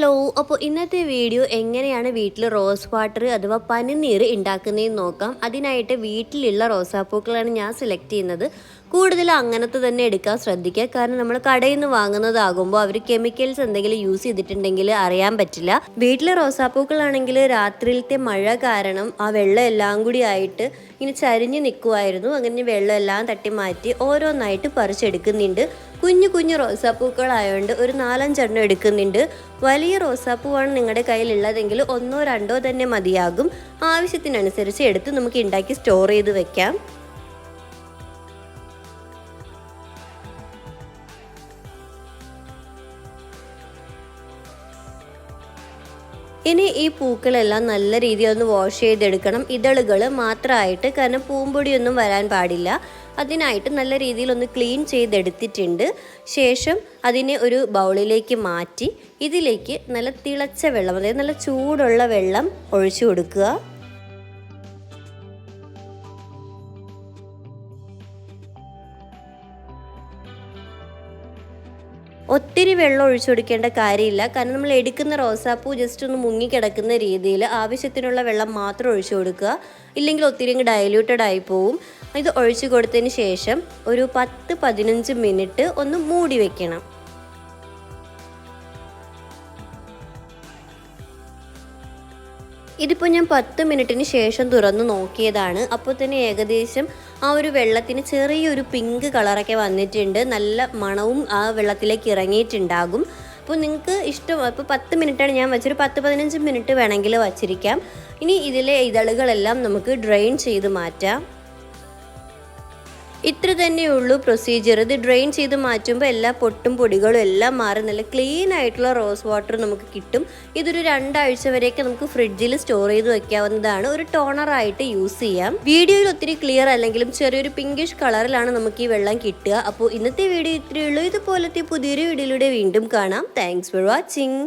Hello അപ്പോൾ ഇന്നത്തെ video എങ്ങനെയാണ് വീട്ടിൽ റോസ് വാട്ടർ അഥവാ പനിനീർ ഉണ്ടാക്കുന്നതെന്ന് നോക്കാം. അതിനായിട്ട് വീട്ടിലുള്ള റോസാപ്പൂക്കളാണ് ഞാൻ സെലക്ട് ചെയ്യുന്നത്. കൂടുതൽ അങ്ങനത്തെ തന്നെ എടുക്കാൻ ശ്രദ്ധിക്കുക. കാരണം നമ്മൾ കടയിൽ നിന്ന് വാങ്ങുന്നതാകുമ്പോൾ അവർ കെമിക്കൽസ് എന്തെങ്കിലും യൂസ് ചെയ്തിട്ടുണ്ടെങ്കിൽ അറിയാൻ പറ്റില്ല. വീട്ടിലെ റോസാപ്പൂക്കളാണെങ്കിൽ രാത്രിയിലത്തെ മഴ കാരണം ആ വെള്ളം എല്ലാം കൂടി ആയിട്ട് ഇങ്ങനെ ചരിഞ്ഞ് നിൽക്കുമായിരുന്നു അങ്ങനെ വെള്ളം എല്ലാം തട്ടി മാറ്റി ഓരോന്നായിട്ട് പറിച്ചെടുക്കുന്നുണ്ട്. കുഞ്ഞു കുഞ്ഞു റോസാപ്പൂക്കളായതുകൊണ്ട് ഒരു നാലഞ്ചെണ്ണം എടുക്കുന്നുണ്ട്. വലിയ റോസാപ്പൂവാണ് നിങ്ങളുടെ കയ്യിലുള്ളതെങ്കിൽ ഒന്നോ രണ്ടോ തന്നെ മതിയാകും. ആവശ്യത്തിനനുസരിച്ച് എടുത്ത് നമുക്ക് ഉണ്ടാക്കി സ്റ്റോർ ചെയ്ത് വെക്കാം. ഇനി ഈ പൂക്കളെല്ലാം നല്ല രീതിയിൽ ഒന്ന് വാഷ് ചെയ്തെടുക്കണം. ഇതളുകൾ മാത്രമായിട്ട് കാരണം പൂമ്പൊടിയൊന്നും വരാൻ പാടില്ല. അതിനായിട്ട് നല്ല രീതിയിൽ ഒന്ന് ക്ലീൻ ചെയ്തെടുത്തിട്ടുണ്ട്. ശേഷം അതിനെ ഒരു ബൗളിലേക്ക് മാറ്റി ഇതിലേക്ക് നല്ല തിളച്ച വെള്ളം അതായത് നല്ല ചൂടുള്ള വെള്ളം ഒഴിച്ചു കൊടുക്കുക. ഒത്തിരി വെള്ളം ഒഴിച്ചു കൊടുക്കേണ്ട കാര്യമില്ല. കാരണം നമ്മൾ എടുക്കുന്ന റോസാപ്പൂ ജസ്റ്റ് ഒന്ന് മുങ്ങിക്കിടക്കുന്ന രീതിയിൽ ആവശ്യത്തിനുള്ള വെള്ളം മാത്രം ഒഴിച്ചു കൊടുക്കുക. ഇല്ലെങ്കിൽ ഒത്തിരി അങ്ങ് ഡയല്യൂട്ടഡ് ആയി പോവും. ഇത് ഒഴിച്ചു കൊടുത്തതിന് ശേഷം ഒരു പത്ത് പതിനഞ്ച് മിനിറ്റ് ഒന്ന് മൂടി വെക്കണം. ഇതിപ്പോൾ ഞാൻ പത്ത് മിനിറ്റിന് ശേഷം തുറന്ന് നോക്കിയതാണ്. അപ്പോൾ തന്നെ ഏകദേശം ആ ഒരു വെള്ളത്തിന് ചെറിയൊരു പിങ്ക് കളറൊക്കെ വന്നിട്ടുണ്ട്. നല്ല മണവും ആ വെള്ളത്തിലേക്ക് ഇറങ്ങിയിട്ടുണ്ടാകും. അപ്പോൾ നിങ്ങൾക്ക് ഇഷ്ടം ഇപ്പോൾ പത്ത് മിനിറ്റാണ് ഞാൻ വെച്ചൊരു പത്ത് പതിനഞ്ച് മിനിറ്റ് വേണമെങ്കിൽ വച്ചിരിക്കാം. ഇനി ഇതിലെ ഇതളുകളെല്ലാം നമുക്ക് ഡ്രെയിൻ ചെയ്ത് മാറ്റാം. ഇത്ര തന്നെയുള്ളൂ പ്രൊസീജിയർ ഇത് ഡ്രെയിൻ ചെയ്ത് മാറ്റുമ്പോൾ എല്ലാ പൊട്ടും പൊടികളും എല്ലാം മാറി നല്ല ക്ലീൻ ആയിട്ടുള്ള റോസ് വാട്ടർ നമുക്ക് കിട്ടും. ഇതൊരു രണ്ടാഴ്ച വരെയൊക്കെ നമുക്ക് ഫ്രിഡ്ജിൽ സ്റ്റോർ ചെയ്ത് വെക്കാവുന്നതാണ്. ഒരു ടോണറായിട്ട് യൂസ് ചെയ്യാം. വീഡിയോയിൽ ഒത്തിരി ക്ലിയർ അല്ലെങ്കിലും ചെറിയൊരു പിങ്കിഷ് കളറിലാണ് നമുക്ക് ഈ വെള്ളം കിട്ടുക. അപ്പോൾ ഇന്നത്തെ വീഡിയോ ഇത്രയേ ഉള്ളൂ. ഇതുപോലത്തെ പുതിയൊരു വീഡിയോയിലൂടെ വീണ്ടും കാണാം. Thanks for watching